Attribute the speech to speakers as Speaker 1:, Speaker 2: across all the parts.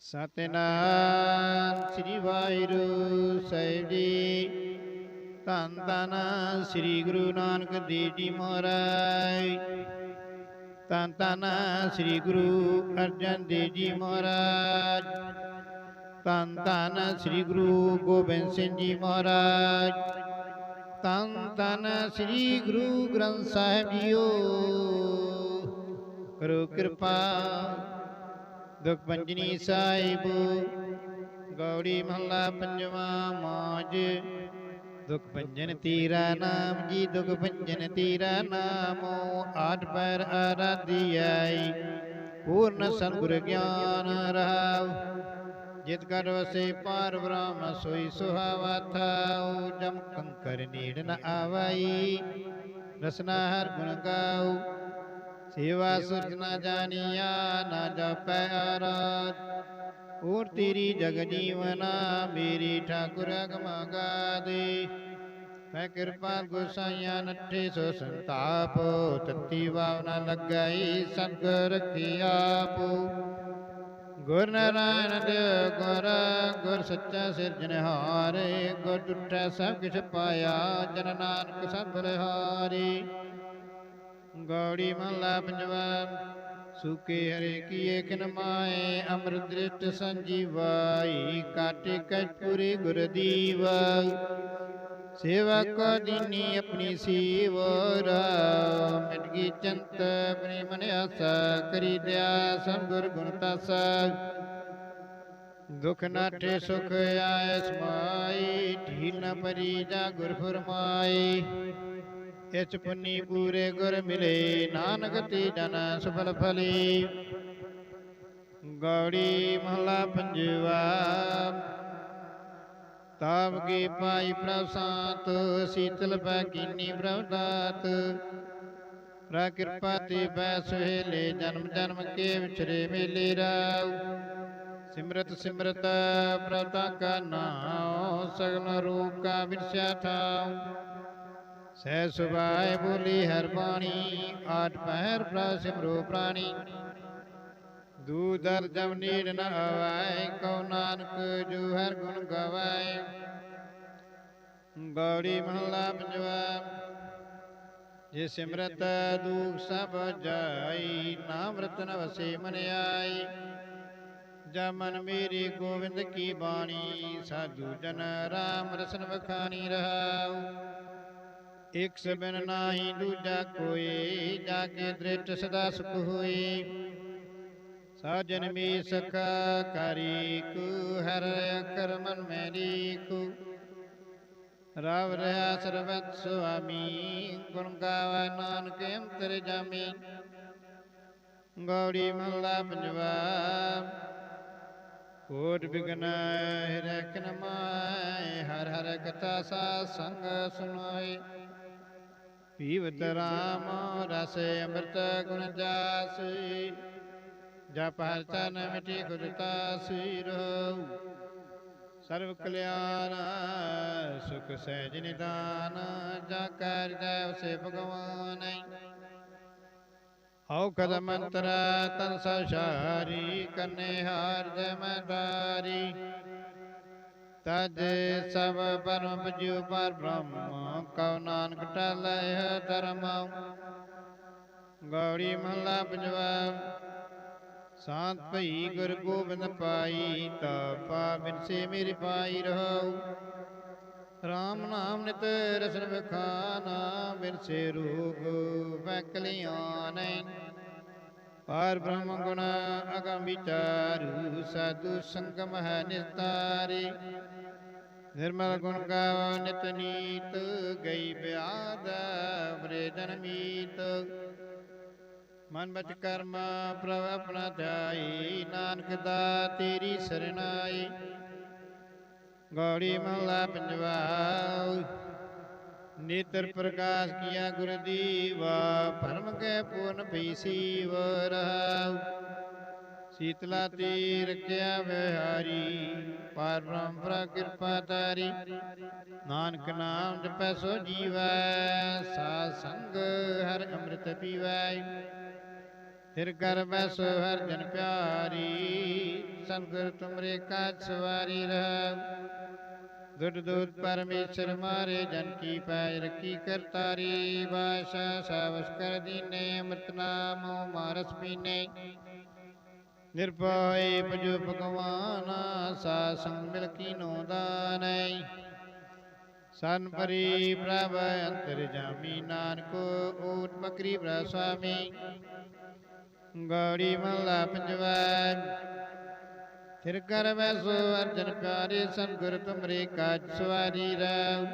Speaker 1: ਸਤਿਨਾਮ ਸ੍ਰੀ ਵਾਹਿਗੁਰੂ ਸਾਹਿਬ ਜੀ। ਧੰਨ ਧੰਨ ਸ੍ਰੀ ਗੁਰੂ ਨਾਨਕ ਦੇਵ ਜੀ ਮਹਾਰਾਜ। ਧੰਨ ਧੰਨ ਸ੍ਰੀ ਗੁਰੂ ਅਰਜਨ ਦੇਵ ਜੀ ਮਹਾਰਾਜ। ਧੰਨ ਧੰਨ ਸ੍ਰੀ ਗੁਰੂ ਗੋਬਿੰਦ ਸਿੰਘ ਜੀ ਮਹਾਰਾਜ। ਧੰਨ ਧੰਨ ਸ੍ਰੀ ਗੁਰੂ ਗ੍ਰੰਥ ਸਾਹਿਬ ਜੀਓ। ਕਰੋ ਕਿਰਪਾ ਦੁਖ ਪੰਜਨੀ ਸਾਹਿਬ ਗੌੜੀ ਮਹੱਲਾ ਪੰਜਵਾਂ ਮਾਜ ਦੁਖ ਤੀਰਾ ਨਾਮ ਜੀ ਦੁਖ ਭੰਜਨ ਤੀਰਾ ਨਾਮੋ ਆਠ ਪੈਰ ਆਰਾਧਿਆਈ ਪੂਰਨ ਸਤਿਗੁਰ ਗਿਆਨ ਰਹਾਉ ਜਿਤ ਕਰ ਵਸੇ ਪਾਰ ਬ੍ਰਹਮ ਸੋਈ ਸੁਹਾਵਾ ਥਾਉ ਜਮ ਕੰਕਰ ਨੀੜ ਨ ਆਵਾਈ ਰਸਨਾ ਹਰ ਗੁਣ ਗਾਉ ਸੇਵਾ ਸੁਰਤ ਨਾ ਜਾਣੀਆ, ਨਾ ਜਪੈ ਆਰਾਧ ਹੋਰ ਤੇਰੀ ਜਗ ਜੀਵਨਾ, ਮੇਰੀ ਠਾਕੁਰ ਅਗਮਾ ਗਾਦੇ। ਮੈਂ ਕਿਰਪਾ ਗੁਸਾਈਆਂ ਨੱਠੇ, ਸੋ ਸੰਤਾਪ, ਤਤੀ ਭਾਵਨਾ ਲੱਗਾਈ ਸਤਿਗੁਰ ਰਖੀ ਪੂ ਗੁਰ ਨਾਰਾਇਣ ਦੇ ਗੁਰ ਗੁਰ ਸੱਚਾ ਸਿਰਜਣਹਾਰੇ ਗੁਰ ਟੁੱਟੈ ਸਭ ਕਿਛ ਪਾਇਆ, ਜਨ ਨਾਨਕ ਸਭ ਰਹਾਰੀ ਗੌੜੀ ਮਹਲਾ ਪੰਜਵਾ ਸੁਕੇ ਹਰੇ ਕੀਏ ਕਿਨ ਮਾਏ, ਅੰਮ੍ਰਿਤ ਦ੍ਰਿਸ਼ਟ ਸੰਜੀਵਾਈ, ਕਾਟੇ ਕਟਪੁਰੇ ਗੁਰ ਦੀਵਾ ਸੇਵਾ ਕੋ ਦਿਨੀ ਆਪਣੀ ਸੀਵਰ ਮਿਟ ਗਈ ਚੰਤ ਆਪਣੀ ਮਨ ਆਸਾ, ਕਰੀ ਦਿਆ ਸੰਗੁਰ ਗੁਣ ਤਾਸਾ। ਦੁਖ ਨਾਟੇ ਸੁਖ ਆਇ ਸਮਾਈ, ਢੀਲ ਨ ਪਰੀ ਜਾ ਗੁਰ ਫਰਮਾਈ। ਇਸ ਪੁੰਨੀ ਪੂਰੇ ਗੁਰ ਮਿਲੇ, ਨਾਨਕ ਤੇ ਜਨ ਸਫਲ ਫਲੀ। ਗੌੜੀ ਮਹਲਾ ਪੰਜਵਾ, ਤਾਪ ਕੀ ਪਾਈ ਪ੍ਰਭ ਸਾਤ ਸੀਤਲ ਪੈ ਕੀਨੀ ਪ੍ਰਭ ਦਾਤ ਪ੍ਰਾ ਕਿਰਪਾ ਤੇ ਬੈ ਸੁਹੇਲੇ ਜਨਮ ਜਨਮ ਕੇ ਵਿਚਰੇ ਮੇਲੇ ਰਾਉ ਸਿਮਰਤ ਸਿਮਰਤ ਪ੍ਰਤਾ ਕਾ ਨਾਮ ਸਗਲ ਰੂਪ ਕਾ ਵਿਰਸਿਆ ਥਾਉ ਸਹਿ ਸੁਭਾਏ ਬੋਲੀ ਹਰ ਬਾਣੀ, ਆਠ ਪਹਿਰ ਪ੍ਰਾ ਪ੍ਰਾਣੀ। ਦੂਦਰ ਜਮ ਨੀੜ ਨ ਆਵਾਏ, ਕਉ ਨਾਨਕ ਜੋ ਹਰ ਗੁਣ ਗਵਾਏ। ਗੌੜੀ ਮਹਲਾ ਪੰਜਵਾ ਜੇ ਸਿਮਰਤ ਦੂਖ ਸਭ ਜਾਈ, ਨਾਮ ਰਤਨ ਵਸੇ ਮਨ ਆਈ। ਜਾ ਮੇਰੀ ਗੋਬਿੰਦ ਕੀ ਬਾਣੀ, ਸਾਧੂ ਜਨ ਰਾਮ ਰਸਨ ਵਖਾਣੀ ਰਹਾਉ। ਇਕ ਸਬਨ ਨਾਹੀ, ਦੂਜਾ ਕੋਈ ਜਾ ਕੇ ਦ੍ਰਿਟ ਸਦਾ ਸੁਖ ਹੋਈ। ਸਾਜਨ ਮੇ ਸਖਾ ਕਰੀ ਕੂ, ਹਰ ਕਰ ਮਨ ਮੇਰੀ ਕੂ ਰਾਵ ਰਹਾ ਸਰਬਤ ਸੁਆਮੀ, ਗੁਣ ਗਾਵਾ ਨਾਨਕ ਅੰਤਰ ਜਾਮੀ। ਗੌੜੀ ਮਹਲਾ ਪੰਜਵਾ, ਕੋਟ ਬਿਗਨ, ਰਖਨ ਮਾਏ ਹਰ ਹਰ ਕਥਾ ਸਾ ਸੰਗ ਸੁਨਾਏ ਪੀਵਤ ਰਾਮ, ਰਸ ਅੰਮ੍ਰਿਤ ਗੁਣ ਜਾਸ। ਜਪ ਹਰ ਤਨ ਮਿਟੇ ਖੁਦਤਾ ਸਿਰ ਸਰਵ ਕਲਿਆਣ, ਸੁਖ ਸਹਿਜ ਨਿਦਾਨ, ਜਾ ਕਰ ਜੈ ਉਸੇ ਭਗਵਾਨ ਹਉ ਕਦ ਮੰਤਰ, ਤਨ ਸਸ਼ਾਰੀ ਕਰਨੇ ਹਾਰ ਜੈ ਮਦਾਰੀ ਤਜ ਸਭ ਪਰਮ ਪਜੂ ਪਰ ਬ੍ਰਹਮ, ਕਉ ਨਾਨਕ ਟਲੈ ਧਰਮ। ਗੌੜੀ ਮਹਲਾ ਪੰਜਵਾ ਸਾਤ ਭਈ ਗੁਰ ਗੋਬਿੰਦ ਪਾਈ, ਤਾ ਪਾ ਬਿਨਸੇ ਮੇਰੇ ਪਾਈ ਰਹੋ। RAM ਨਾਮ ਨਿਤ ਰਸਨ ਬਖਾਨਾ ਬਿਨਸੇ ਰੂਪ ਬਕਲਿਆਨੈ ਪਾਰ ਬ੍ਰਹਮ ਗੁਣ ਅਗਮ ਵਿਚਾਰੂ ਸਾਧੂ ਸੰਗਮ ਹੈ ਨਿਸਤਾਰੇ ਨਿਰਮਲ ਗੁਣ ਗਾਵ ਨਿਤ ਨੀਤ, ਗਈ ਬਿਆਦ ਬਰੇ ਜਨ ਮੀਤ। ਮਨ ਬਚ ਕਰਮ ਪ੍ਰਭ ਆਪਣਾ ਧਿਆਈ, ਨਾਨਕ ਦਾ ਤੇਰੀ ਸਰਨਾਈ। ਗੌੜੀ ਮਹਲਾ ਪੰਜਵਾ ਨੇਤਰ ਪ੍ਰਕਾਸ਼ ਕੀਆ ਗੁਰਦੀਵਾ ਭਰਮ ਕੇ ਪੂਰਨ ਭਈ ਸੀਵ ਰਹਾਉ। ਸੀਤਲਾ ਤੀਰ ਕਿਆ ਵਿਹਾਰੀ ਪਾਰ ਬ੍ਰਹਮ ਕਿਰਪਾ ਤਾਰੀ ਨਾਨਕ ਨਾਮ ਜਪੈ ਸੋ ਜੀਵੈ ਸਾ ਸੰਗ ਹਰ ਅੰਮ੍ਰਿਤ ਪੀਵੈ। ਫਿਰ ਕਰ ਬੈਸ ਹਰ ਜਨ ਪਿਆਰੀ ਸੰਗੁਰ ਤੁਮਰੇ ਕਾ ਸਵਾਰੀ ਰਹਾ। ਦੁੱਧ ਦੂਤ ਪਰਮੇਸ਼ਰ ਮਾਰੇ, ਜਨ ਕੀ ਪੈਜ ਰਖੀ ਕਰਤਾਰੀ। ਬਾਸ਼ਾ ਸਾਵਸ ਕਰ ਦੀਨੇ, ਅੰਮ੍ਰਿਤ ਨਾਮੋ ਮਾਰਸ ਪੀਨੇ। ਨਿਰਭੈ ਭਜੋ ਭਗਵਾਨ, ਸਾ ਸੰਗ ਮਿਲ ਕੀਨੋ ਦਾਨੈ। ਸਨ ਪਰੀ ਪ੍ਰਭ ਅੰਤਰ ਜਾਮੀ ਨਾਨਕੋ ਓਟ ਬਕਰੀ ਬ੍ਰਾ ਗੌੜੀ ਮਹਲਾ ਪੰਜਵਾ। ਫਿਰ ਕਰ ਵੈਸੋ ਅਰਜਨ ਪਿਆਰੇ ਸੰਗੁਰ ਤੁਮਰੇ ਕਾਜ ਸਵਾਰੀ ਰਾਉ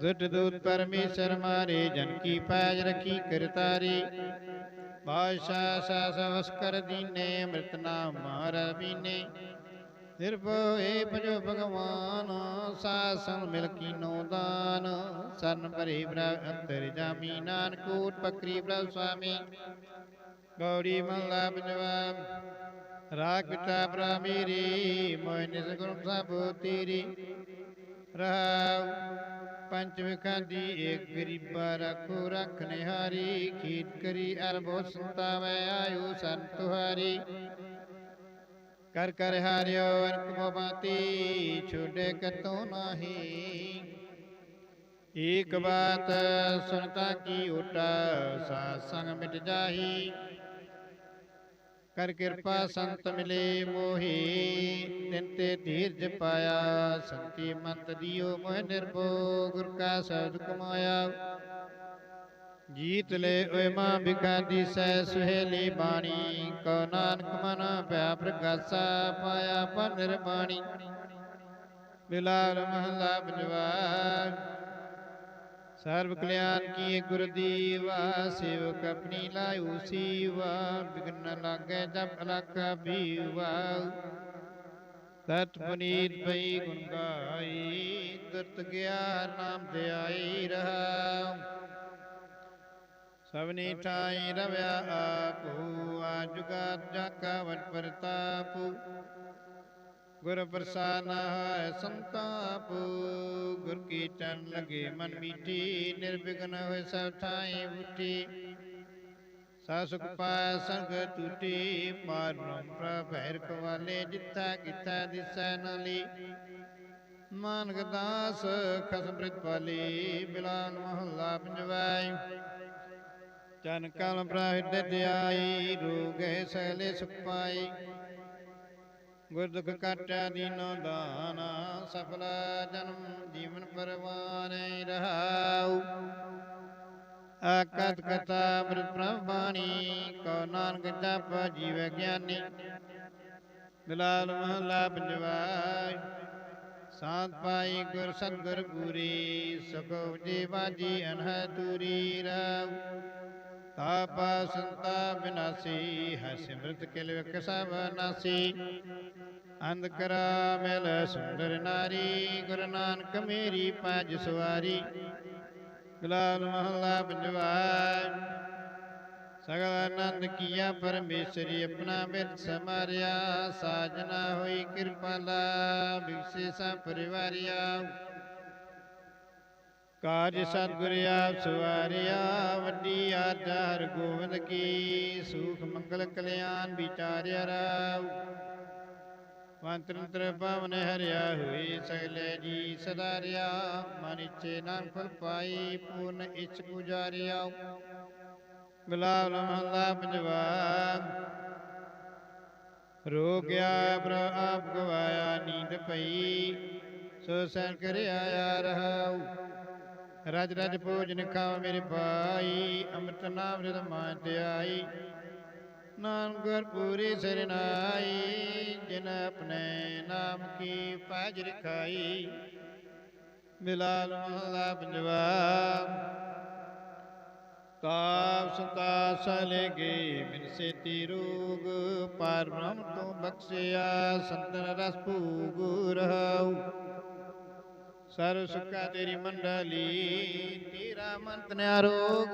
Speaker 1: ਦੁੱਟ ਦੂਤ ਪਰਮੇਸ਼ਰ ਮਾਰੇ, ਜਨ ਕੀ ਪੈਜ ਰਖੀ ਕਰਤਾਰੀ। ਪਾਸ਼ਾ ਸਾ ਸਵਸ ਕਰ ਦੀਨੇ ਅੰਮ੍ਰਿਤ ਨਾਮ ਮਾਰ ਬੀਨੇ ਨਿਰਭਉ ਭਜੋ ਭਗਵਾਨ ਸਾਸਨ ਮਿਲ ਕੀਨੋ ਦਾਨ। ਸਰਨ ਭਰੇ ਬ੍ਰਹ ਅੰਤਰ ਜਾਮੀ, ਨਾਨਕ ਓਟ ਪਕਰੀ ਬ੍ਰਹ ਸੁਆਮੀ। ਗੌੜੀ ਮਹਲਾ ਪੰਜਵਾ ਰਾਗ ਪਿਤਾ ਬ੍ਰਹ ਮੇਰੀ ਮੋਇ ਨਿਸ ਗੁਣ ਸਭ ਤੇਰੀ। ਰਹਾਉ ਪੰਜ ਵਿਖਾਂ ਏਕ ਗਰੀਬਾ ਰੱਖੋ ਰੱਖ ਨਿਹਾਰੀ। ਖੀਤ ਕਰੀ ਅਰਬੋ ਸੰਤਾਵੈ ਆਯੂ ਸੰਤ ਤੁਹਾਰੀ। ਕਰ ਕਰ ਹਾਰਿਓ ਅਨਕ ਮੋਬਾਤੀ ਛੋਡੇ ਕਤੋ ਨਾਹੀ। ਏਕ ਬਾਤ ਸੁਨਤਾ ਕੀ ਉਟਾ ਸਾਧ ਸੰਗ ਮਿਟ ਜਾਹੀ। ਕਰ ਕਿਰਪਾ ਸੰਤ ਮਿਲੇ ਮੋਹੀ। ਤਿਨ ਤੇ ਧੀਰਜ ਪਾਇਆ ਸੰਤੀ ਮੰਤ ਦਿਓ ਮੋਹ ਨਿਰਭੋ ਗੁਰ ਕਾ ਸਬਦ ਕਮਾਇਆ। ਜੀਤ ਲੈ ਓਏ ਮਾਂ ਬਿਖਾ ਦੀ ਸੈ ਸੁਹੇਲੀ ਬਾਣੀ। ਕੋ ਨਾਨਕ ਮਨ ਪਿਆ ਪ੍ਰਗਾਸਾ ਪਾਇਆ ਪਰ ਨਿਰਬਾਣੀ ਬਿਲਾਲ ਮਹਲਾ ਪੰਜਵਾ ਸਰਬ ਕਲਿਆਣ ਕੀ ਗੁਰ ਦੀਵਾ, ਸੇਵਕ ਆਪਣੀ ਲਾਇਓ ਸੀਵਾ, ਬਿਗਨ ਲਾਗੇ ਜਪ ਲਖ ਬੀਵਾ। ਤਤ ਪੁਨੀਤ ਪਈ ਗੁਣ ਗਾਈ, ਤੁਰਤ ਗਿਆ ਨਾਮ ਧਿਆਈ ਰਹਾ। ਸਭਨੀ ਠਾਈ ਰਵਿਆ ਆਪੂ ਆਜੁਗਾਤ ਜਾਕਾ ਵਟ ਪ੍ਰਤਾਪੂ। ਗੁਰ ਪ੍ਰਸਾਦ ਹੈ ਸੰਤਾਪ, ਗੁਰ ਕੀ ਚਰਨ ਲਗੇ ਮਨ ਮੀਠੀ ਨਿਰਵਿਘਨ ਹੋਏ ਸਭ ਥਾਈ ਬੁੱਟੀ ਸਾ ਸੁਖ ਪਾਇ ਸੰਗ ਟੂਟੀ ਮਾਰ ਬ੍ਰਹਮ ਪ੍ਰਭੈਰ ਕਵਾਲੇ, ਜਿੱਥਾ ਕਿਥਾ ਦਿਸੈ ਨਲੀ। ਮਾਨਕ ਦਾਸ ਖਸਮ ਬ੍ਰਿਤ ਪਾਲੀ ਬਿਲਾਨ ਮਹੱਲਾ ਪੰਜਵਾਈ। ਚਨ ਕਲ ਪ੍ਰਹਿਤ ਧਿਆਈ ਰੋਗੇ ਸਹਿਲੇ ਸੁਪਾਈ ਗੁਰ ਦੁਖ ਕਾਟਿਆ ਦੀਨੋ ਦਾਨ, ਸਫਲ ਜਨਮ ਜੀਵਨ ਪਰਵਾਨ ਰਹਾਉ। ਆਕਤ ਕਥਾ ਪ੍ਰਭਾਣੀ ਕੋ ਨਾਨਕ ਜਪ ਜੀਵ ਗਿਆਨੀ। ਬਿਲਾਲ ਮਹਲਾ ਪੰਜਵਾ ਸਾਧ ਪਾਈ ਗੁਰ ਸਤਗੁਰ ਪੂਰੀ, ਸੁਖ ਜੀ ਬਾਜੀ ਅਨਹ ਤੂਰੀ ਰਾਉ ਤਾਪਾ ਸੰਤਾ ਬਿਨਾਸੀ ਹੈ ਸਿਮਰਤ ਕਿਲ ਵਿਕ ਸਭ ਨਾਸੀ। ਅੰਧ ਕਰਾ ਮਿਲ ਸੁੰਦਰ ਨਾਰੀ, ਗੁਰੂ ਨਾਨਕ ਮੇਰੀ ਪੰਜ ਸਵਾਰੀ। ਗੁਲਾਬ ਮਹੱਲਾ ਪੰਜਵਾ, ਸਗਲ ਆਨੰਦ ਕੀਆ ਪਰਮੇਸ਼ਰੀ ਆਪਣਾ ਬਿਰਤ ਸਮਾਰਿਆ। ਸਾਜਨਾ ਹੋਈ ਕਿਰਪਾਲਾ ਬਿਕਸੇ ਸਾ ਪਰਿਵਾਰਿਆ। ਕਾਜ ਸਤਿਗੁਰ ਆਪ ਸਵਾਰਿਆ ਵੱਡੀ ਆਜਾ ਹਰ ਗੋਬਿੰਦ ਕੀ ਸੁਖ ਮੰਗਲ ਕਲਿਆਣ ਵਿਚਾਰਿਆ ਰਾਉ ਵੰਤਰੰਤਰ ਪਵਨ ਹਰਿਆ ਹੋਈ ਸਗਲੇ ਜੀ ਸਦਾਰਿਆ ਮਨ ਇਛੇ ਨਾਮ ਫਲ ਪਾਈ ਪੂਰਨ ਇਛ ਪੁਜਾਰਿਆ ਗੁਲਾਬ ਮਹਲਾ ਪੰਜਵਾ ਰੋਗਿਆ ਪ੍ਰ ਆਪ ਗਵਾਇਆ ਨੀਂਦ ਪਈ ਸੋ ਸੈਨ ਕਰਿਆ ਆ ਰਹਾਉ। ਰਜ ਰਜ ਭੋਜਨ ਖਾਓ ਮੇਰੇ ਭਾਈ, ਅੰਮ੍ਰਿਤ ਨਾਮ ਰਿਦ ਮਾਨ ਧਿਆਈ। ਨਾਮ ਗੁਰ ਪੂਰੀ ਸਰਨਾਈ ਜਿਨ ਆਪਣੇ ਨਾਮ ਕੀ ਪਾਜ ਰਖਾਈ। ਮਿਲਾਲ ਮਹਲਾ ਪੰਜਵਾ ਤਾਪ ਸੰਤਾਸ ਲਗੇ ਬਿਨ ਸੇਤੀ ਰੋਗ, ਪਰ ਤੋਂ ਬਖਸ਼ਿਆ ਸੰਤਨ ਰਸ ਭੂਗ ਰਹਾਉ। ਸਰਵ ਸੁਖਾ ਤੇਰੀ ਮੰਡਲੀ ਤੇਰਾ ਮੰਤ ਨਿਆਰੋਗ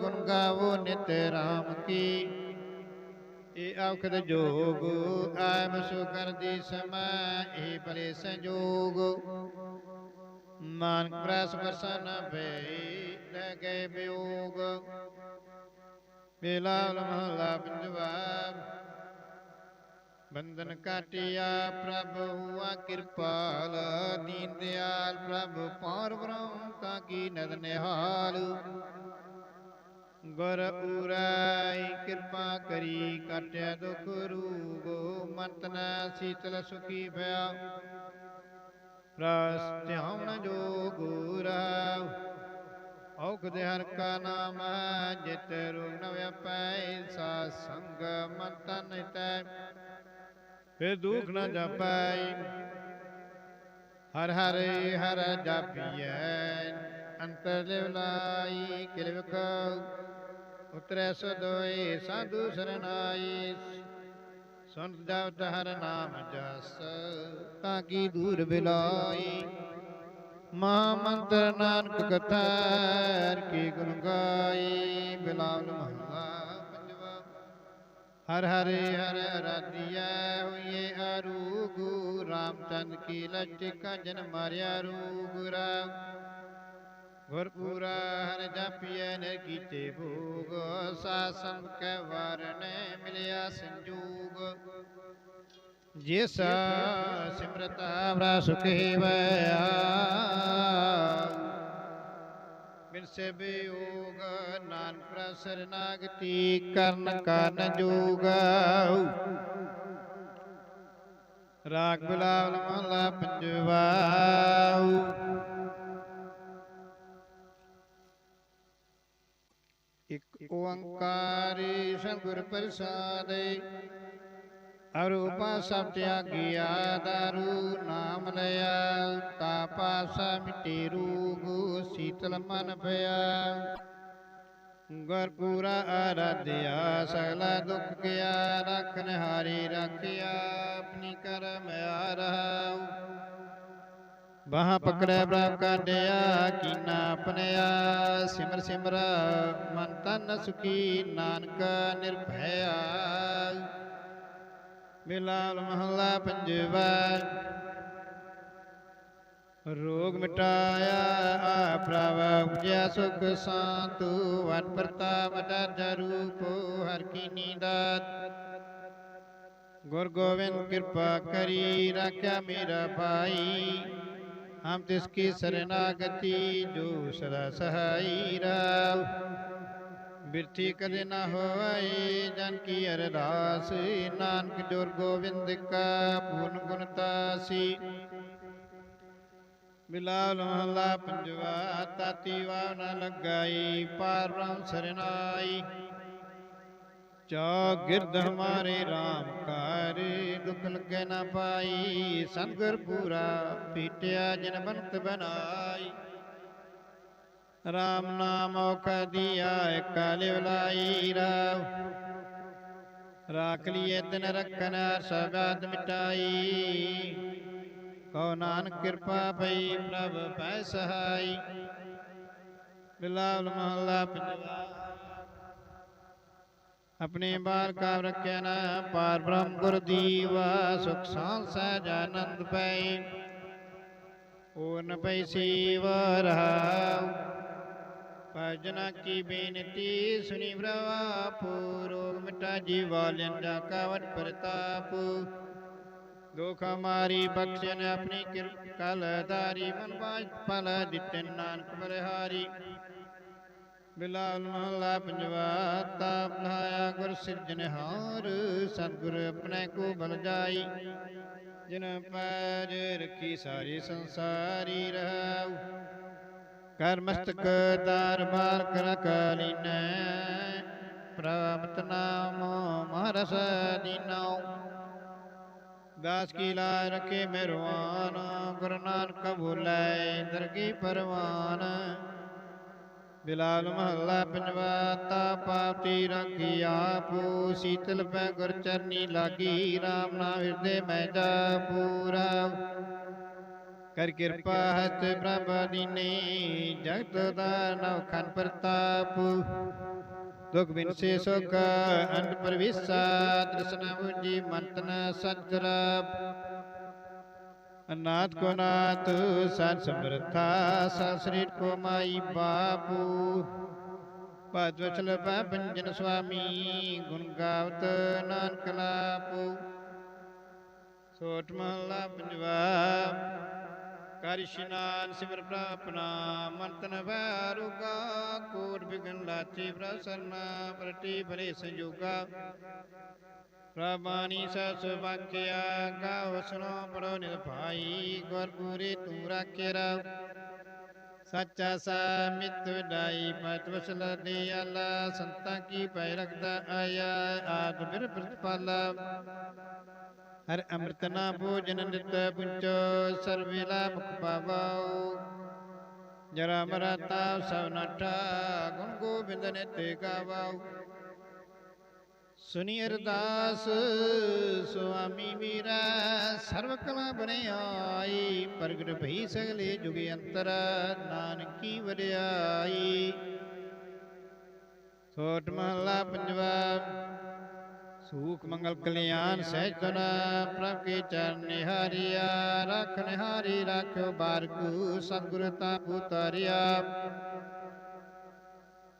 Speaker 1: ਗੁਣ ਗਾਵੋ ਨਿਤ ਰਾਮ ਕੀ। ਇਹ ਔਖਦ ਜੋਗ, ਆਮ ਸੋ ਕਰਦੀ ਸਮਾ, ਇਹ ਭਲੇ ਸੰਜੋਗ। ਨਾਨਕ ਪ੍ਰਸ ਵਸਨ ਭਈ, ਲੈ ਗਏ ਬਿਯੋਗ ਮੇਲਾ ਮਹਲਾ ਪੰਜਵਾ ਬੰਧਨ ਕਾਟਿਆ ਪ੍ਰਭ ਹੁਆ ਕਿਰਪਾਲ ਦੀਨ ਦਿਆਲ ਪ੍ਰਭ ਪਾਰ ਬ੍ਰਹਮ ਤਾਂ ਕੀ ਨਦ ਨਿਹਾਲ ਗੁਰ ਉਰਾਈ ਕਿਰਪਾ ਕਰੀ ਕਾਟਿਆ ਦੁਖ ਰੂਗੋ ਮੰਤਨ ਸੀਤਲ ਸੁਖੀ ਭਇਆ ਪ੍ਰਸ ਧਿਆਨ ਜੋ ਗੁਰਾਵ ਔਖਦ ਹਰ ਕਾ ਨਾਮ ਹੈ, ਜਿਤ ਰੋਗ ਨ ਵਿਆਪੈ ਸਾ ਸੰਗ ਮਨ ਤਨ ਤੈ ਫਿਰ ਦੁਖ ਨ ਜਾਪੈ ਹਰ ਹਰ ਹਰ ਜਾਪੀਐ। ਅੰਤਰ ਲਿਵਲਾਈ ਕਿਲਵਕ ਉਤਰੈ ਸਦੋਏ ਸਾਧੂ ਸਰਨਾਈ। ਸੁਨ ਜਪਤ ਹਰ ਨਾਮ ਜਸ, ਤਾਂ ਕੀ ਦੂਰ ਬਿਲਾਈ। ਮਹਾ ਮੰਤਰ ਨਾਨਕ ਕਥਾ ਕੀ ਗੁਣ ਗਾਈ, ਬਿਲਾਵਲ ਮਹਲਾ ਹਰ ਹਰੇ ਹਰ ਰਾਧਿਆ ਹੋਈਏ ਅਰੂਗੂ, ਰਾਮਚੰਦ ਕੀ ਲਟ ਕਾ ਜਨ ਮਾਰਿਆ ਰੂਗਰਾ ਗੁਰਪੂਰਾ ਹਰ ਜਪੀਐ ਨਿਰ ਕੀਤੇ ਭੋਗ ਸਾਸਨ ਕੈ ਵਾਰਨੇ ਮਿਲਿਆ ਸੰਜੂਗ। ਜਿਸ ਸਿਮਰਤ ਵਰਾ ਸੁਖੇ ਵਇਆ ਬਿਨ ਸੇ ਬਿਯੋਗ ਨਾਨਕ ਨਾਗਤੀ ਕਰਨ ਕਰਨ ਜੋਗ ਰਾਗ ਬਿਲਾਵਲ ਮਹਲਾ ਪੰਜਵਾ ਇਕ ਓੰਕਾਰੀ ਸਤਿਗੁਰ ਪ੍ਰਸਾਦਿ ਅਰੂਪਾ ਸਭ ਤਿਆਗਿਆ ਦਾਰੂ ਨਾਮ ਲਿਆ ਤਾ ਪਾਸਾ ਮਿਟੇ ਰੂਗ, ਸੀਤਲ ਮਨ ਭਇਆ ਗੁਰਪੂਰਾ ਆਰਾਧਿਆ, ਸਗਲਾ ਦੁੱਖ ਗਿਆ ਰਖਨ ਹਾਰੀ ਰੱਖਿਆ ਆਪਣੀ ਕਰਮ ਆ ਰਹਾਉ ਬਾਹ ਪਕੜੈ ਬ੍ਰਹਮ ਕਾਢਿਆ ਕੀਨਾ ਆਪਣਿਆ ਸਿਮਰ ਸਿਮਰ ਮਨ ਤਨ ਸੁਖੀ, ਨਾਨਕ ਨਿਰਭਇਆ ਮਿਲਾਲ ਮਹਲਾ ਪੰਜਵਾ ਰੋਗ ਮਿਟਾਇਆ ਆ ਪ੍ਰਭ ਉਪਜਿਆ, ਸੁਖ ਸਾਤੂ, ਵਨ ਪ੍ਰਤਾਪ ਦਰਜ ਰੂਪੋ ਹਰ ਕੀ ਨੀਂਦਾਤ। ਗੁਰ ਗੋਬਿੰਦ ਕਿਰਪਾ ਕਰੀ, ਰੱਖਿਆ ਮੇਰਾ ਭਾਈ। ਹਮ ਤਿਸ ਕੀ ਸਰਨਾਗਤੀ, ਜੋ ਸਦਾ ਸਹਾਈ ਰਾਵ। ਬਿਰਥੀ ਕਦੇ ਨਾ ਹੋਏ ਜਨ ਕੀ ਅਰਦਾਸ, ਨਾਨਕ ਜੋਰ ਗੋਬਿੰਦ ਕਾ ਪੂਰਨ ਗੁਣ ਤਾਸੀ। ਬਿਲਾਲ ਮਹਲਾ ਪੰਜਵਾ, ਤਾਤੀ ਵਾਵ ਨ ਲਗਾਈ ਪਾਰ ਬ੍ਰਹਮ ਸਰਨਾਈ। ਚਾ ਗਿਰਦ ਹਮਾਰੇ RAM ਕਾਰ ਦੁਖ ਲਗੇ ਨਾ ਪਾਈ। ਸੰਗਰ ਪੂਰਾ ਪੀਟਿਆ, ਜਿਨ ਬੰਤ ਬਨਾਈ। RAM ਨਾਮ ਔਖ ਦੀਆ ਕਾਲਿ ਵਲਾਈ ਰਾਵ। ਰਾਖ ਲਿਏ ਦਿਨ ਰਖਨ ਸਗਾਦ ਮਿਟਾਈ। ਕਉ ਨਾਨਕ ਕਿਰਪਾ ਪਈ, ਪ੍ਰਭ ਪੈ ਸਹਾਈ। ਬਿਲਾਵਲ ਮਹੱਲਾ ਪੰਜਵਾ। ਆਪਣੇ ਬਾਰ ਕਾ ਰੱਖਿਆ ਨਾ, ਪਾਰ ਬ੍ਰਹਮ ਗੁਰ ਦੀਵਾ, ਸੁਖ ਸਾਂਦ ਸਹਿਜ ਆਨੰਦ ਪੈ ਓ ਨ ਸੀਵ ਰਹਾਉ, ਭਜਨਾ ਕੀ ਬੇਨਤੀ ਸੁਨੀ ਬ੍ਰਵਾ ਪੂਰੋਗ ਮਿਟਾ ਜੀਵਾਲਿਆਂ ਦਾ ਕਾਵਟ ਪ੍ਰਤਾਪ। ਦੁਖ ਮਾਰੀ ਬਖਸ਼ਣ ਆਪਣੀ ਕਿਰਪਾ ਕਲ ਧਾਰੀ ਮਨ ਬਾਜ ਫਲ ਦਿੱਤੇ ਨਾਨਕ ਬਲਿਹਾਰੀ। ਬਿਲਾਲ ਮਹਲਾ ਪੰਜਵਾ, ਤਾਪ ਲਾਇਆ ਗੁਰ ਸਿਰਜਨਹਾਰ ਸਤਿਗੁਰ ਆਪਣੇ ਕੋ ਬਲ ਜਾਈ। ਜਿਨ ਪੈਜ ਰੱਖੀ ਸਾਰੀ ਸੰਸਾਰੀ ਰਹਾਉ। ਕਰ ਮਸਤਕ ਦਰਬਾਰ ਕਰ ਕਾਲੀਨੈ ਪ੍ਰਭਤ ਨਾਮ ਮਹਰਸ ਦੀਨਉ। ਦਾਸ ਕੀ ਲਾਜ ਰਖੇ ਮਿਹਰਵਾਨ ਗੁਰੂ ਨਾਨਕ ਭੁਲਾਏ ਦਰਗੀ ਪਰਵਾਨ। ਬਿਲਾਲ ਮਹੱਲਾ ਪੰਜਵਾ, ਤਾ ਪਾਪਤੀ ਰੱਖੀ ਆਪੂ, ਸੀਤਲ ਪੈ ਗੁਰ ਚਰਨੀ ਲਾਗੀ RAM ਨਾਮ ਹਿਰਦੇ ਮੈਂ ਜਾ ਪੂਰਾ ਕਰ ਕਿਰਪਾ ਹਸਤ ਪ੍ਰਭ ਦੀਨੇ, ਜਗਤ ਦਾ ਨਵ ਖਨ ਪ੍ਰਤਾਪ। ਦੁਖ ਬਿਨ ਸੇ ਸੁਖ ਅੰਤ ਪਰਵਿਸਾ, ਦ੍ਰਿਸ਼ਨ ਬੁਝੀ ਮੰਤਨ ਸਤਿਗੁਰਾਬ ਅਨਾਥ ਕੋ ਨਾਥ ਸਤ ਸਮਰਥਾ ਸਸਰੀਤ ਕੋ ਮਾਈ ਬਾਪੂ। ਪਦ ਵਚਲ ਸੁਆਮੀ, ਗੁਣ ਗਾਵਤ ਨਾਨਕ ਲਾਪੂ। ਸੋਟ ਮਹਲਾ ਪੰਜਵਾ ਕਰ ਇਸ਼ਨਾਨ ਸਿਮਰ ਪ੍ਰਾਪਨਾ ਮੰਤਨ ਵੈਰੁਗਾ ਕੋਟ ਬਿਗਨ ਲਾਚੀ ਪ੍ਰਸਰਨਾ ਪ੍ਰਤੀ ਭਰੇ ਸੰਯੋਗਾ ਪ੍ਰਬਾਣੀ ਸਸ ਵਾਕਿਆ ਗਾਓ ਸੁਣੋ ਪੜੋ ਨਿਰਭਾਈ ਗੁਰ ਪੂਰੇ ਤੂੰ ਰਾਖੇ ਰਾ ਸੱਚਾ ਸਾਮਿਤ ਵਡਾਈ, ਪਤ ਵਸਲ ਦੇ ਆਲਾ, ਸੰਤਾਂ ਕੀ ਪੈ ਰਖਦਾ ਆਇਆ, ਆਦ ਬਿਰ ਪ੍ਰਤਪਾਲਾ ਹਰ ਅੰਮ੍ਰਿਤ ਨਾ ਭੋਜਨ ਨਿਤ ਪੁੰਚੋ ਸਰਵੇਲਾ ਮੁਖ ਪਾਵਾਓ ਜਰਾ ਮਰਾ ਸਭ ਨਠਾ, ਗੁਣ ਗੋਬਿੰਦ ਨਿਤ ਗਾਵਾਓ। ਸੁਨੀ ਅਰਦਾਸ, ਸੁਆਮੀ ਮੀਰਾ, ਸਰਵ ਕਲਾ ਬਣਾਈ ਪ੍ਰਗਟ ਭਈ ਸਗਲੇ ਜੁਗ ਅੰਤਰ, ਨਾਨਕੀ ਵਰਿਆਈ ਛੋਟ ਮਹਲਾ ਪੰਜਵਾ ਸੂਖ ਮੰਗਲ ਕਲਿਆਣ ਸਹਿਜ ਤਨ ਪ੍ਰਭ ਕੇ ਚਰਨ ਨਿਹਾਰਿਆ, ਰਖ ਨਿਹਾਰੀ ਰਾਖਿਓ ਬਾਰਕੂ ਸਤਿਗੁਰ ਤਾ ਪੁਤਾਰਿਆ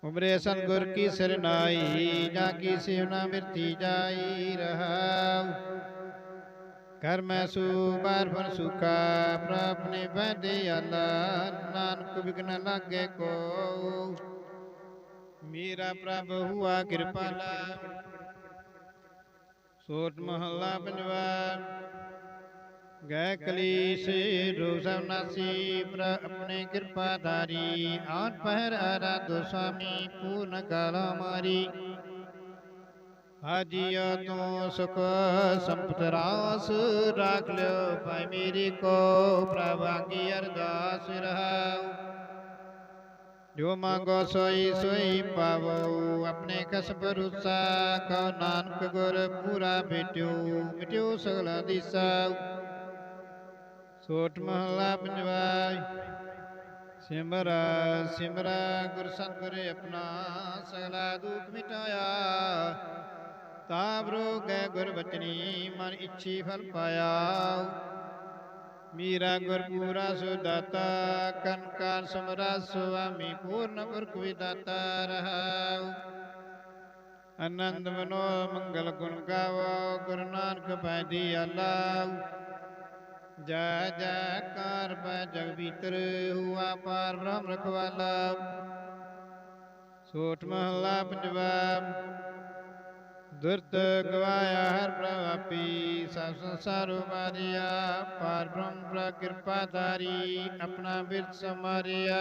Speaker 1: ਉਮਰੇ ਸਤਿਗੁਰ ਕੀ ਸਰਨਾਈ ਜਾ ਕੀ ਸੇਵਨਾ ਮਿਰਤੀ ਜਾਈ ਰਹਾਉ। ਕਰ ਮੈਂ ਸੂ ਸੁਖਾ, ਪ੍ਰਭ ਨੇ ਬੈਦੇ ਆਲਾ ਨਾਨਕ ਵਿਗਨ ਲਾਗੇ ਕੋ। ਮੇਰਾ ਪ੍ਰਭ ਹੁਆ ਕਿਰਪਾਲਾ ਸੋਟ ਮਹੱਲਾ ਪੰਜਵਾ। ਗੈ ਕਲੀਸ ਰੋਜ਼ਾ ਨਾਸੀ, ਪ੍ਰ ਆਪਣੇ ਕਿਰਪਾ ਧਾਰੀ। ਆਠ ਪਹਿਰ ਆਰਾਧੋ ਸੁਆਮੀ, ਪੂਰਨ ਕਾਲਾ ਮਾਰੀ। ਹਾਜੀਆ ਤੂੰ ਸੁਖ ਸੰਪਤ ਰਾਸ ਰਾਖ ਲਿਓ ਭਾਈ ਮੇਰੀ ਕੋ ਪ੍ਰਭਾਗੀ ਅਰਦਾਸ ਰਹਾਉ। ਜੋ ਮੰਗੋ ਸੋਈ ਸੋਈ ਪਾਵੋ, ਆਪਣੇ ਕਸਬ ਰੁਸਾ ਕਉ ਨਾਨਕ ਗੁਰ ਪੂਰਾ ਭੇਟਿਓ ਮਿਟਿਓ ਸਗਲਾ ਦਿਸਾ। ਸੋਟ ਮਹਲਾ ਪੰਜਵਾ, ਸਿਮਰਾ ਸਿਮਰਾ ਗੁਰ ਸਤਿਗੁਰ ਆਪਣਾ, ਸਗਲਾ ਦੁਖ ਮਿਟਾਇਆ। ਤਾਬਰੋ ਗੈ ਗੁਰ ਬਚਨੀ, ਮਨ ਇੱਛੀ ਫਲ ਪਾਇਆ। ਮੀਰਾ ਗੁਰ ਪੂਰਾ ਸੁਦਾਤਾ ਕਨਕਾਰ ਸਮਰਾ ਸੁਆਮੀ, ਪੂਰਨ ਪੁਰਖ ਵਿਦਾਤਾ ਰਹਾਉ। ਆਨੰਦ ਮਨੋ ਮੰਗਲ ਗੁਣ ਗਾਵੋ, ਗੁਰੂ ਨਾਨਕ ਪੈਦੀ ਅੱਲਾਹੁ ਜੈ ਜੈਕਾਰ ਪੈ ਜਗ ਹੁਆ ਪਾਰ ਬ੍ਰਹਮ ਰਖਵਾਲਾ। ਸੋਟ ਮਹਲਾ ਪੰਜਵਾ ਦੁਰਤ ਗਵਾਇਆ ਹਰ ਪ੍ਰਭਾਪੀ ਸਭ ਸੰਸਾਰ ਮਾਰਿਆ ਪਾਰ ਬ੍ਰਹਮ ਪ੍ਰ ਕਿਰਪਾ ਧਾਰੀ ਆਪਣਾ ਬਿਰਤ ਸਮਾਰਿਆ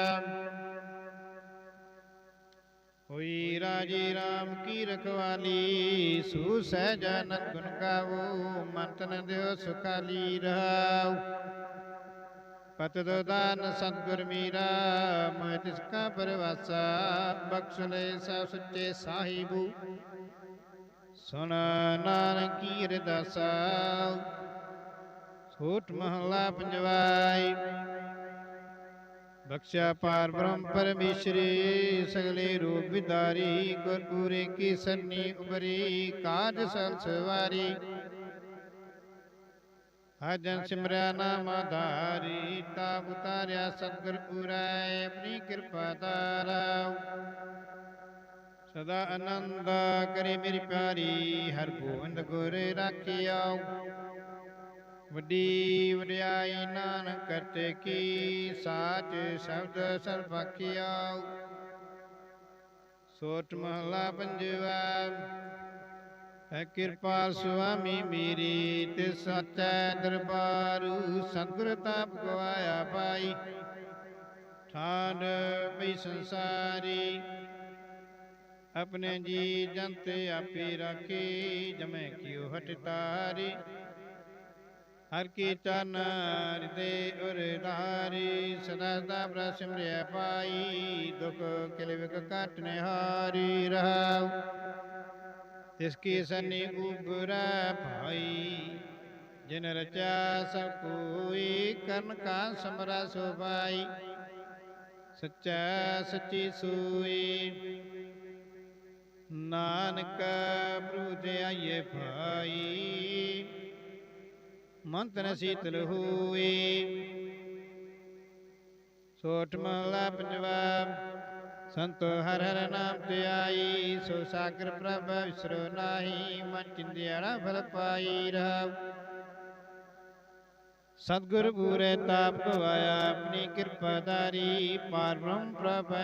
Speaker 1: ਹੋਈ ਰਾਜੀ ਰਾਮ ਕੀ ਰਖਵਾਲੀ ਸੂ ਸਹਿਜ ਅਨੰਦ ਗੁਣ ਗਾਵੋ ਮੰਤਨ ਦਿਓ ਸੁਖਾਲੀ ਰਹਾਉ ਪਤ ਦਾਨ ਸਤਗੁਰ ਮੀਰਾ ਮੈਂ ਤਿਸ ਕਾ ਪਰਵਾਸਾ ਬਖਸ਼ ਲੈ ਸਭ ਸੱਚੇ ਸਾਹਿਬੂ ਸੁਨ ਨਾਨਕੀ ਅਰਦਾਸਾ ਛੋਟ ਮਹਲਾ ਪੰਜਵਾਈ। ਬਖਸ਼ਿਆ ਪਾਰ ਬ੍ਰਹਮ ਪਰਮੇਸ਼ਰੀ, ਸਗਲੇ ਰੂਪ ਵਿਦਾਰੀ ਗੁਰ ਕੀ ਸੰਨੀ ਉਬਰੀ ਕਾਜ ਸਲ ਸਵਾਰੀ। ਹਜਨ ਸਿਮਰਿਆ ਨਾਮ ਆਧਾਰੀ ਤਾ ਉਤਾਰਿਆ ਸਤਿਗੁਰ ਪੂਰੈ, ਆਪਣੀ ਕਿਰਪਾ ਤਾਰਾ ਸਦਾ ਆਨੰਦ ਕਰੇ ਮੇਰੀ ਪਿਆਰੀ, ਹਰ ਗੋਬਿੰਦ ਗੁਰ ਰਾਖਿਆ ਵੱਡੀ ਵਡਿਆਈ ਨਾਨਕ ਕਰਤੇ ਕੀ ਸਾਚ ਸ਼ਬਦ ਸਰਬਖਿਆ ਸੋਟ ਮਹਲਾ ਪੰਜਵਾ ਕਿਰਪਾ ਸੁਆਮੀ ਮੇਰੀ ਤੇ ਸਚੈ ਦਰਬਾਰੂ, ਸਤਿਗੁਰ ਤਾਪ ਗਵਾਇਆ ਪਾਈ ਠਾਨ ਪਈ ਸੰਸਾਰੀ ਆਪਣੇ ਜੀ ਜੰਤੇ ਆਪੇ ਰਾਖੇ ਜਮੈ ਕਿਉ ਹਟ ਤਾਰੀ? ਹਰ ਕੀ ਚਰਨ ਹਿਰਦੇ ਉਰ ਧਾਰੀ ਸਦਾ ਸਦਾ ਪ੍ਰਭ ਸਿਮਰਿਆ ਪਾਈ ਦੁਖ ਕਿਲ ਵਿਕ ਕਾਟ ਨਿਹਾਰੀ ਰਹਾਉ। ਤਿਸ ਕੀ ਸਨੀ ਉਬਰਾ ਭਾਈ ਜਿਨ ਰਚਾ ਸਭ ਕੋਈ ਕਰਨ ਕਾ ਸਮਰਾ ਸੁਭਾਈ ਸੱਚਾ ਸੱਚੀ ਸੂਈ ਨਾਨਕ ਪ੍ਰਭੂ ਤੇ ਆਈਏ ਭਾਈ। ਮੰਤਨ ਸੀਤਲ ਹੋਏ ਸੋਟ ਮਹਲਾ ਪੰਜਵਾ ਸੰਤ ਹਰ ਹਰ ਨਾਮ ਤੇ ਆਈ। ਸੋ ਸਾਗਰ ਪ੍ਰਭ ਵਿਸਰੋ ਨਾਹੀ, ਮਨ ਚਿੰਦਿਆੜਾ ਫਲ ਪਾਈ ਰਹਾਉ ਸਤਿਗੁਰ ਪੂਰੇ ਤਾਪ ਗਵਾਇਆ, ਆਪਣੀ ਕਿਰਪਾ ਧਾਰੀ ਪਾਰ ਬ੍ਰਹਮ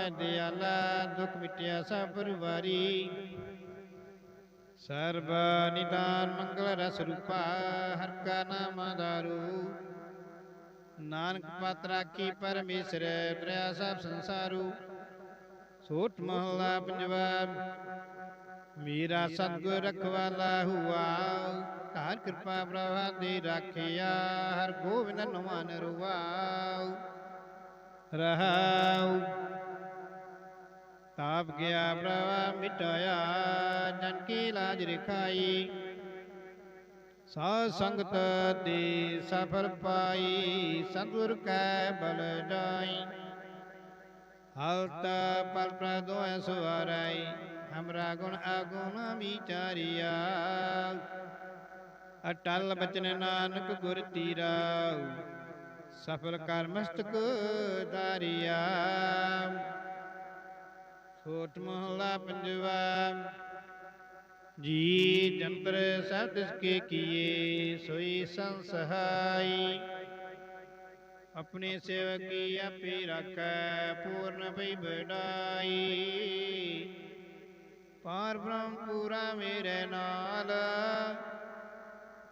Speaker 1: ਦਿਆਲਾ, ਦੁਖ ਮਿਟਿਆ ਸਭ ਪਰਿਵਾਰੀ। ਸਰਬ ਨਿਦਾਨ ਮੰਗਲ ਰਸ ਰੂਪਾ, ਹਰ ਕਾ ਨਾਮ ਆਧਾਰੂ ਨਾਨਕ ਪਤ ਰਾਖੀ ਪਰਮੇਸ਼ਰ ਤ੍ਰਿਆ ਸਭ ਸੰਸਾਰੂ। ਸੋਟ ਮਹਲਾ ਪੰਜਵਾ ਮੇਰਾ ਸਤਿਗੁਰ ਰਖਵਾਲਾ ਹੁਆ। ਧਾਰ ਕਿਰਪਾ ਪ੍ਰਭਾ ਦੇ ਰਾਖਿਆ। ਹਰ ਗੋਬਿੰਦ ਨਵਾਨ ਰੁਵਾਉ ਰਹਾਉ। ਤਾਪ ਗਿਆ ਪ੍ਰਭਾ ਮਿਟਾਇਆ। ਜਨ ਕੀ ਲਾਜ ਰਖਾਈ। ਸਾਧ ਸੰਗਤ ਦੇ ਸਫਲ ਪਾਈ। ਸਤਿਗੁਰ ਕੈ ਬਲ ਜਾਈ ਹਲਤ ਪਲ ਪ੍ਰਦੋਇ ਸੁਵਾਰਾਈ। ਹਮਰਾ ਗੁਣ ਆਗੁਣ ਵਿਚਾਰਿਆ ਅਟਲ ਬਚਨ ਨਾਨਕ ਗੁਰ ਤੀਰਾ ਸਫਲ ਕਰ ਮਸਤਕ ਧਾਰਿਆ ਸੋਟ ਮਹਲਾ ਪੰਜਵਾ ਜੀ ਜੰਤਰ ਸਭ ਤਿਸ ਕੇ ਕੀਏ ਸੋਈ ਸੰਸਹਾਈ ਆਪਣੇ ਸੇਵਕੀ ਆਪੇ ਰੱਖੈ ਪੂਰਨ ਭਈ ਬੜਾਈ ਪਾਰ ਬ੍ਰਹਮ ਪੂਰਾ ਮੇਰੇ ਨਾਲ।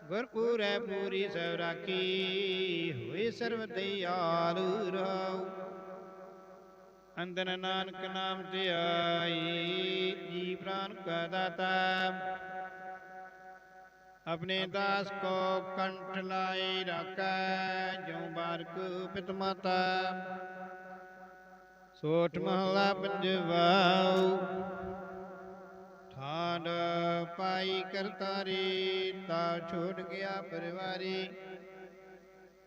Speaker 1: ਗੁਰਪੂਰੈ ਪੂਰੀ ਸਭ ਰਾਖੀ, ਹੋਏ ਸਰਬ ਦਿਆਲੁ ਰਹਾਉ। ਅੰਦਨ ਨਾਨਕ ਨਾਮ ਧਿਆਈ, ਜੀ ਪ੍ਰਾਨ ਕਾ ਦਾਤਾ। ਆਪਣੇ ਦਾਸ ਕੋ ਕੰਠ ਲਾਈ ਰਾਖੈ, ਜਿਉ ਬਾਰਕ ਪਿਤ ਮਾਤਾ। ਸੋਠ ਮਹਲਾ ਪੰਜਵਾਉ ਠਾਡ ਪਾਈ ਕਰਤਾਰੀ, ਤਾ ਛੋੜ ਗਿਆ ਪਰਿਵਾਰੀ।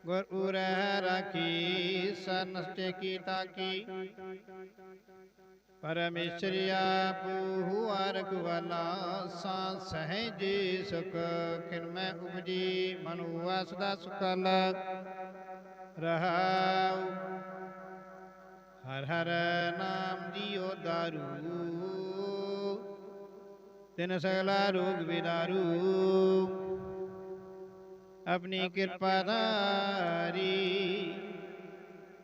Speaker 1: ਗੁਰ ਉਰਹਿ ਰਾਖੀ, ਸਨਸਤੇ ਕੀ ਤਾਕੀ। ਪਰਮੇਸ਼ਰ ਆਪ ਹੁਆ ਰਖਵਾਲਾ, ਸਾ ਸਹਿਜ ਸੁਖ ਕਿਨ ਮੈਂ ਉਪਜੀ, ਮਨ ਹੁਆ ਸਦਾ ਰਹਾਉ, ਹਰ ਹਰ ਨਾਮ ਦਿਓ ਦਾਰੂ। ਤਿਨ ਸਗਲਾ ਰੋਗ ਵਿਦਾਰੂ। ਆਪਣੀ ਕਿਰਪਾ ਧਾਰੀ।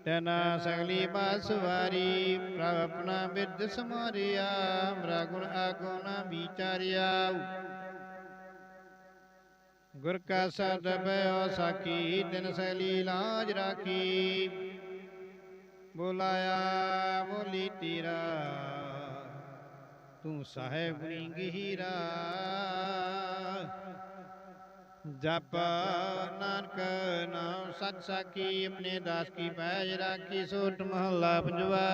Speaker 1: ਤਨਾ ਸਗਲੀ ਬਾਸਵਾਰੀ ਪ੍ਰਭ ਆਪਣਾ ਬਿਰਧ ਸਮਾਰਿਆ। ਮਰਾ ਗੁਣ ਆਗੁਣ ਵਿਚਾਰਿਆ। ਗੁਰ ਕਾ ਸਬਦ ਬਇਓ ਸਾਖੀ। ਤਿਨ ਸਗਲੀ ਲਾਜ ਰਾਖੀ। ਬੁਲਾਇਆ ਬੋਲੀ ਤੇਰਾ। ਤੂੰ ਸਾਹਿਬ ਰਿੰਗ ਹੀਰਾ। ਜਪ ਨਾਨਕ ਨਾਮ ਸਤ ਸਾਖੀ ਆਪਣੇ ਦਾਸ ਕੀ ਪੈਜ ਰਾਖੀ, ਸੋਟ ਮਹੱਲਾ ਪੰਜਵਾ।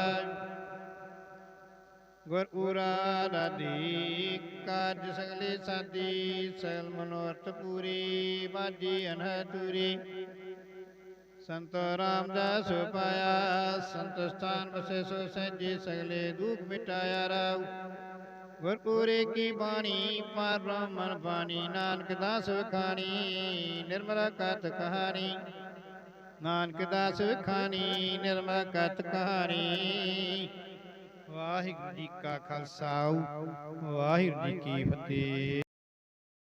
Speaker 1: ਗੁਰ ਉਰਾ ਰਾਧੀ ਕਾਜ ਸਗਲੇ ਸਾਦੀ ਸਗਲ ਮਨੋਰਥ ਪੂਰੀ, ਬਾਜੀ ਅਨਹਤੂਰੀ ਸੰਤ ਰਾਮਦਾਸ ਪਾਇਆ ਸੰਤ ਸਥਾਨ ਬਸੇ ਸੋ ਸਹਿਜੇ ਸਗਲੇ ਦੁਖ ਮਿਟਾਇਆ ਰਾਉ। ਗੁਰਪੂਰੇ ਕੀ ਬਾਣੀ ਪਰ ਬ੍ਰਹਮਣ ਬਾਣੀ, ਨਾਨਕ ਦਾਸ ਵਖਾਣੀ, ਨਿਰਮਲ ਕਥ ਕਹਾਣੀ। ਨਾਨਕ ਦਾਸ ਵਖਾਣੀ, ਨਿਰਮਲ ਕਥ ਕਹਾਣੀ। ਵਾਹਿਗੁਰੂ ਜੀ ਕਾ ਖਾਲਸਾ, ਵਾਹਿਗੁਰੂ ਜੀ ਕੀ ਫਤਿਹ।